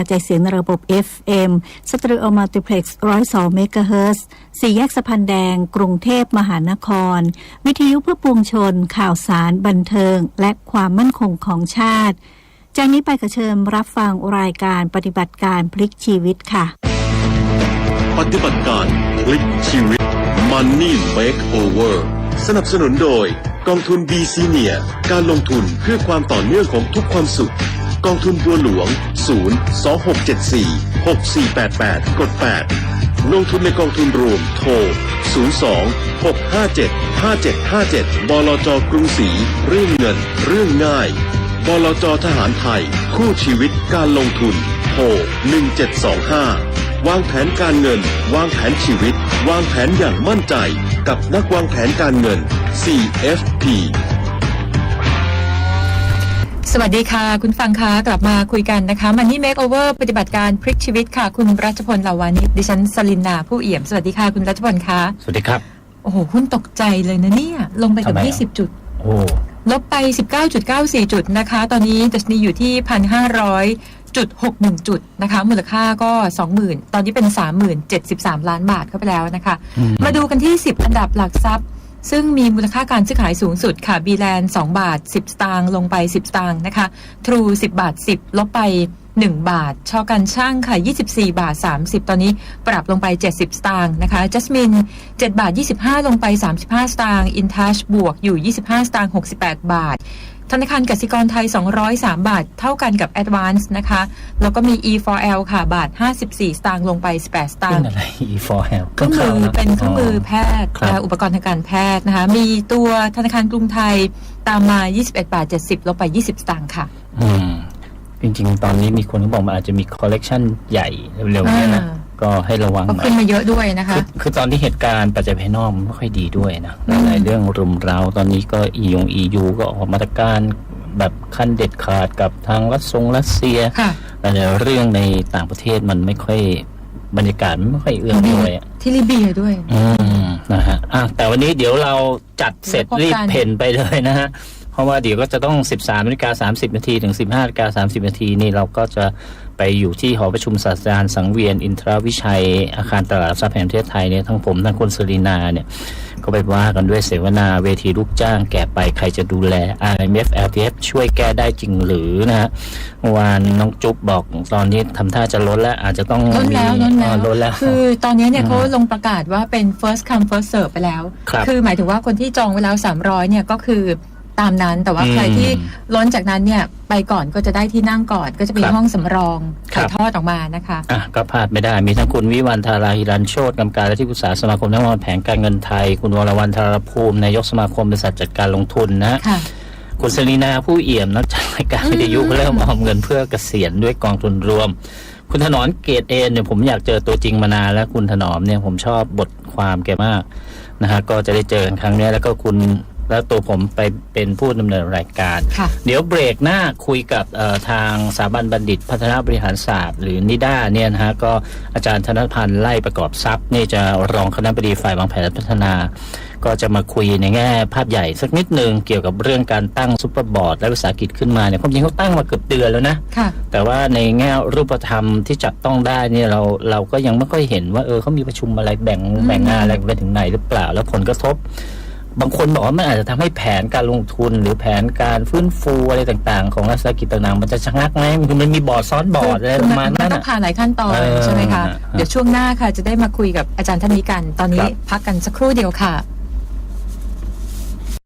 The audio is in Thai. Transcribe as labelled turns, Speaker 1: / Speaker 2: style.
Speaker 1: กระจายเสียงในระบบ FM สตรีโอมัลติเพล็กซ์102เมกะเฮิรตซ์สี่แยกสะพานแดง กรุงเทพมหานคร วิทยุเพื่อปวงชน ข่าวสาร บันเทิง และความมั่นคงของชาติ จากนี้ไปกระเชิญรับฟังรายการปฏิบัติการพลิกชีวิตค่ะ
Speaker 2: ปฏิบัติการพลิกชีวิต Money Makeover สนับสนุนโดย กองทุน B Senior การลงทุนเพื่อความต่อเนื่องของทุกความสุข กองทุนบัวหลวง 0 2674 6488 กด 8 ลงทุนในกองทุนรวมโทร 02 657 5757 บลจกรุงศรีเรื่องเงิน เรื่องง่ายบลจทหารไทย คู่ชีวิตการลงทุนโทร1725 วางแผนการเงิน วางแผนชีวิต วางแผนอย่างมั่นใจ กับนักวางแผนการเงิน CFP
Speaker 3: สวัสดีค่ะ คุณฟังคะกลับมาคุยกันนะคะมันนี่ Makeover ปฏิบัติการพลิกชีวิตค่ะ คุณรัชพลลาวานิชดิฉันสลินนาผู้เอี่ยม สวัสดีค่ะ คุณรัชพลคะ
Speaker 4: สวัสดีครับ
Speaker 3: โอ้โหหุ้นตกใจเลยนะเนี่ย ลงไปเกับ
Speaker 4: ทำไมอะ
Speaker 3: 20 จุด
Speaker 4: โอ้
Speaker 3: ลบไป 19.94 จุดนะคะ ตอนนี้ดัชนีอยู่ที่ 1,500จุด61 จุดนะคะ มูลค่าก็ 20,000 ตอนนี้เป็น 30,073 ล้านบาทเข้าไปแล้วนะคะ
Speaker 4: อืม
Speaker 3: มาดูกันที่ 10 อันดับหลักทรัพย์ ซึ่งมีมูลค่าการซื้อขายสูงสุดค่ะบีแลนด์2บาท 10 สตางค์ลงไป 10 สตางค์นะคะทรู 10 บาท 10 ลบไป 1 บาท ชอกันช่างค่ะ 24 บาท 30 ตอนนี้ปรับลงไป 70 สตางค์นะคะจัสมิน 7 บาท 25 ลงไป 35 สตางค์อินทัชบวกอยู่ 25 สตางค์68 บาท ธนาคารกสิกรไทย 203 บาท เท่ากันกับ Advance นะคะ แล้วก็มี E4L ค่ะ บาท 54 สตางค์ลงไป 18 สตาง
Speaker 4: เป็น
Speaker 3: ค์
Speaker 4: อะไร E4L
Speaker 3: เครื่องมือเป็นเครื่องมือแพทย์
Speaker 4: ครับ
Speaker 3: และอุปกรณ์ทางการแพทย์นะคะ มีตัวธนาคารกรุงไทยตามมา 21 บาท 70ลบไป 20 สตางค์ค่ะ
Speaker 4: อืม จริง ๆ ตอนนี้มีคนเขาบอกมันอาจจะมีคอลเลกชันใหญ่เร็วๆเนี้นะ
Speaker 3: อ่า
Speaker 4: ก็ให้ระวัง
Speaker 3: ก็
Speaker 4: หน่อ
Speaker 3: ขึ้น
Speaker 4: ย
Speaker 3: มาเยอะด้วยนะคะ
Speaker 4: คือคือตอนที่เหตุการณ์ปัจจัยภายนอกมันไม่ค่อยดีด้วยนะ
Speaker 3: อืม
Speaker 4: หลายๆเรื่องรุมเร้าตอนนี้ก็อียง EU ก็ออกมาตรการแบบขั้นเด็ดขาดกับทางรัสซงรัสเซีย
Speaker 3: ค่ะ
Speaker 4: แต่เรื่องในต่างประเทศมันไม่ค่อยบรรยากาศมันไม่ค่อยเอื้อมด้วยอะ
Speaker 3: ที่ลิเบียด้วย
Speaker 4: อืมนะฮะอะแต่วันนี้เดี๋ยวเราจัดเสร็จ
Speaker 3: เดี๋
Speaker 4: รี
Speaker 3: ยวพบ
Speaker 4: บ
Speaker 3: กัน
Speaker 4: เพ่นไปเลยนะฮะ เพราะว่าเดี๋ยวก็จะต้อง 13นาฬิกา30 นาทีถึง 15นาฬิกา30 นาทีนี่เราก็จะไปอยู่ที่หอประชุมศาสตราจารย์สังเวียน อินทรวิชัย อาคารตลาดหลักทรัพย์แห่งประเทศไทยเนี่ยทั้งผมทั้งคุณสรีนาเนี่ย ก็ไปว่ากันด้วยเสวนาเวทีลูกจ้างแก่ไปใครจะดูแล IMF LTF ช่วยแก้ได้จริงหรือนะฮะเมื่อวานน้องจุ๊บบอกตอนนี้ทำท่าจะล้นแล้วอาจจะต้อง
Speaker 3: ล้นแล้ว
Speaker 4: มี
Speaker 3: ล้นแล้ว
Speaker 4: อ่าล้นแล้ว
Speaker 3: คือตอนนี้เนี่ย
Speaker 4: อืม
Speaker 3: เขาลงประกาศว่าเป็น first come first serve ไปแล้ว
Speaker 4: ครับ
Speaker 3: อหมายถึงว่าคนที่จองไว้แล้ว 300เนี่ยก็คือ ตามนั้นแต่ว่า
Speaker 4: อืม
Speaker 3: ใครที่ล้นจากนั้นเนี่ยไปก่อนก็จะได้ที่นั่งก่อนก็จะมี
Speaker 4: ครับ
Speaker 3: ห้องสำรอง
Speaker 4: ครั
Speaker 3: ถ่าย
Speaker 4: บ
Speaker 3: ทอดออกมานะคะ
Speaker 4: อะก็พลาดไม่ได้มีทั้งคุณวิวันธาราฮิรันโชตกรรมการและที่ปรึกษาสมาคมนักวางแผนการเงินไทย คุณวรวรรณธารภูมินายกสมาคมบริษัทจัดการลงทุนนะ
Speaker 3: ค่ะ
Speaker 4: คุณสรีนาผู้เอี่ยมนักจัดรายการ
Speaker 3: อืม
Speaker 4: วิทยุเริ่มออมเงินเพื่อเกษียณด้วยกองทุนรวม คุณถนอมเกตเอนเนี่ยผมอยากเจอตัวจริงมานานแล้วคุณถนอมเนี่ยผมชอบบทความแกมากนะฮะก็จะได้เจอกันครั้งเนี้ยแล้วก็คุณ แล้วตัวผมไปเป็นผู้ดำเนินรายการ
Speaker 3: ค่ะ
Speaker 4: เดี๋ยวเบรกหน้าคุยกับเอ่อทางสถาบันบัณฑิต พัฒนาบริหารศาสตร์ หรือนิด้าเนี่ยนะฮะก็อาจารย์ธนพันธ์ไล่ประกอบทรัพย์นี่จะรองคณะบดีฝ่ายวางแผนและพัฒนา ก็จะมาคุยในแง่ภาพใหญ่สักนิดหนึ่งเกี่ยวกับเรื่องการตั้งซุปเปอร์บอร์ดและวิสาหกิจขึ้นมาเนี่ยความจริงเขาตั้งมาเกือบเดือนแล้วนะ
Speaker 3: ค่ะ
Speaker 4: แต่ว่าในแง่รูปธรรมที่จับต้องได้เนี่ยเราเราก็ยังไม่ค่อยเห็นว่าเออเขามีประชุมอะไรแบ่ง
Speaker 3: อืม
Speaker 4: แบ่งงานอะไรไปถึงไหนหรือเปล่า แล้วผลกระทบ บางคนบอกว่ามันอาจจะทำให้แผนการลงทุน หรือแผนการฟื้นฟูอะไรต่างๆ ของรัฐวิสาหกิจต่างๆมันจะชะงักไหมคือมันมีบอร์ดซ้อนบอร์ดอะไรประมาณนั้น
Speaker 3: ต้อ
Speaker 4: น่ะ
Speaker 3: งผ่านหลายขั้นตอน
Speaker 4: เออ
Speaker 3: ใช่ไหมคะ
Speaker 4: ฮะ
Speaker 3: เดี๋ยวช่วงหน้าค่ะจะได้มาคุยกับอาจารย์ท่านนี้กัน ตอนนี้
Speaker 4: ครับ
Speaker 3: พักกันสักครู่เดียวค่ะ